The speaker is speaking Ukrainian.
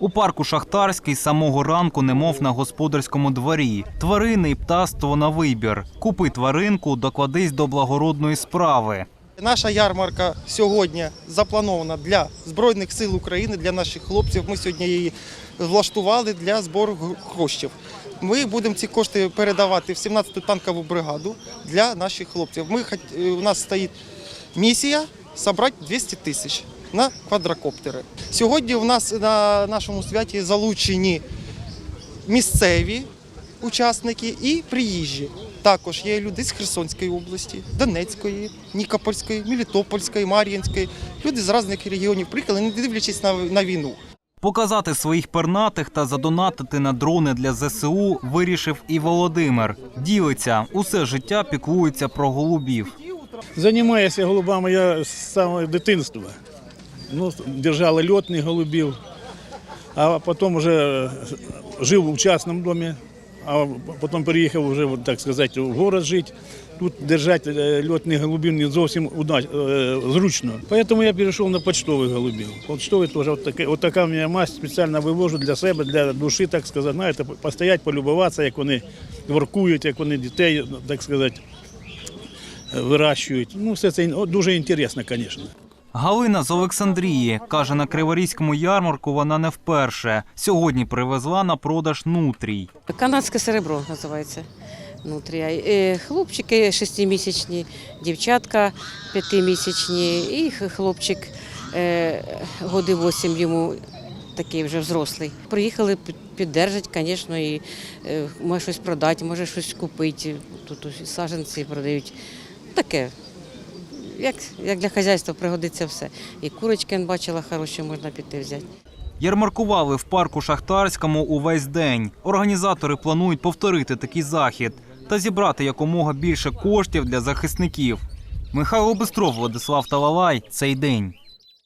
У парку Шахтарський з самого ранку, немов на господарському дворі. Тварини і птаство на вибір. Купи тваринку, докладись до благородної справи. Наша ярмарка сьогодні запланована для Збройних сил України, для наших хлопців. Ми сьогодні її влаштували для збору коштів. Ми будемо ці кошти передавати в 17-ту танкову бригаду для наших хлопців. Ми, у нас стоїть місія зібрати 200 тисяч на квадрокоптери. Сьогодні у нас на нашому святі залучені місцеві учасники і приїжджі. Також є люди з Херсонської області, Донецької, Нікопольської, Мелітопольської, Мар'їнської. Люди з різних регіонів приїхали, не дивлячись на, на війну. Показати своїх пернатих та задонатити на дрони для ЗСУ вирішив і Володимир. Ділиться, усе життя піклується про голубів. Займаюся голубами я з самого дитинства. Ну, держали льотних голубів, а потім вже жив у частному домі, а потім переїхав вже, так сказати, в город жити. Тут держати е, льотних голубів не зовсім е, зручно. Тому я перейшов на почтових голубів. Почтові теж от, таке, от така в мене масть спеціально вивожу для себе, для душі, так сказати. Знаєте, постоять, полюбуватися, як вони воркують, як вони дітей, так сказати, вирощують. Ну, все це дуже інтересно, звісно. Галина з Олександрії каже, на Криворізькому ярмарку вона не вперше. Сьогодні привезла на продаж нутрій. Канадське серебро називається. Нутрія. Е, Хлопчики шестимісячні, дівчатка п'ятимісячні і хлопчик е, годи вісім йому такий вже взрослий. Приїхали під- піддержать, звісно, і е, може щось продати, може щось купити. Тут ось саджанці продають. Таке. Як, як для хазяйства пригодиться все. І курочки бачила хороші, можна піти взяти. Ярмаркували в парку Шахтарському увесь день. Організатори планують повторити такий захід та зібрати якомога більше коштів для захисників. Михайло Бистров, Владислав Талалай. Цей день.